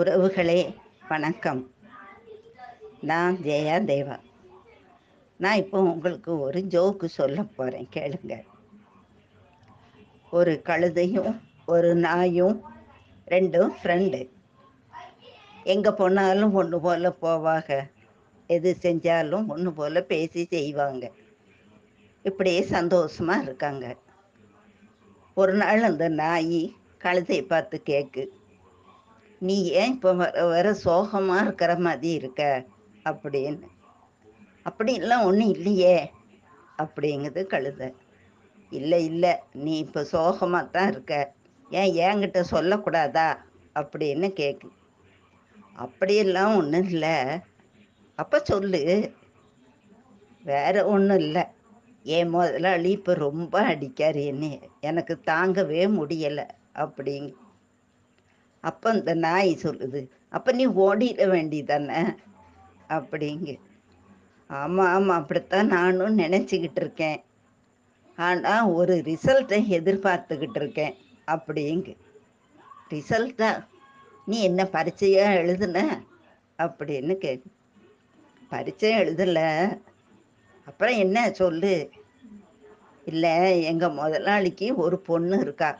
உறவுகளே வணக்கம். நான் ஜெயா தேவா. நான் இப்போ உங்களுக்கு ஒரு ஜோக்கு சொல்ல போகிறேன் கேளுங்க. ஒரு கழுதையும் ஒரு நாயும் ரெண்டும் ஃப்ரெண்டு எங்கே போனாலும் ஒன்று போல் போவாங்க. எது செஞ்சாலும் ஒன்று போல் பேசி செய்வாங்க. இப்படியே சந்தோஷமாக இருக்காங்க. ஒரு நாள் அந்த நாய் கழுதையை பார்த்து கேட்கு நீ ஏன் இப்போ வர வர சோகமாக இருக்கிற மாதிரி இருக்க? அப்படின்னு. அப்படின்லாம் ஒன்றும் இல்லையே அப்படிங்குது கழுத. இல்லை இல்லை நீ இப்போ சோகமாக தான் இருக்க. ஏன் என்கிட்ட சொல்லக்கூடாதா? அப்படின்னு கேட்கு அப்படியெல்லாம் ஒன்றும் இல்லை. அப்போ சொல்லு. வேற ஒன்றும் இல்லை. என் முதலாளி இப்போ ரொம்ப அடிக்கார் என்ன எனக்கு தாங்கவே முடியலை அப்படிங்க அப்போ இந்த நாய் சொல்லுது. அப்போ நீ ஓடிட வேண்டிதானே அப்படிங்க. ஆமாம் ஆமாம் அப்படித்தான் நானும் நினச்சிக்கிட்டு இருக்கேன். ஆனால் ஒரு ரிசல்ட்டை எதிர்பார்த்துக்கிட்டு இருக்கேன். அப்படிங்க. ரிசல்ட்டா? நீ என்ன பரீட்சையாக எழுதுன? அப்படின்னு கேக்கு. பரீட்சை எழுதலை. அப்புறம் என்ன சொல்லு? இல்லை எங்கள் முதலாளிக்கு ஒரு பொண்ணு இருக்கா.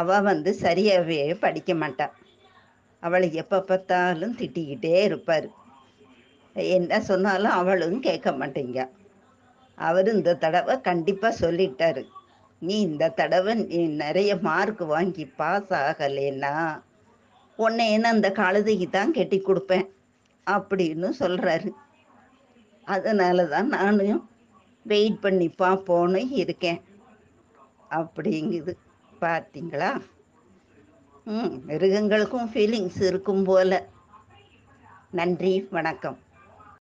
அவள் வந்து சரியாகவே படிக்க மாட்டாள் அவளை எப்போ பார்த்தாலும் திட்டிக்கிட்டே இருப்பார். என்ன சொன்னாலும் அவளும் கேட்க மாட்டேங்க. அவர் இந்த தடவை கண்டிப்பாக சொல்லிட்டாரு. நீ இந்த தடவை நீ நிறைய மார்க் வாங்கி பாஸ் ஆகலைன்னா உன்னை என்ன அந்த கழுதைக்கு தான் கெட்டி கொடுப்பேன் அப்படின்னு சொல்கிறாரு அதனால தான் நானும் வெயிட் பண்ணி பார்ப்போன்னு இருக்கேன். அப்படிங்குது. பார்த்தீங்களா ம் மிருகங்களுக்கும் ஃபீலிங்ஸ் இருக்கும் போல. நன்றி வணக்கம்.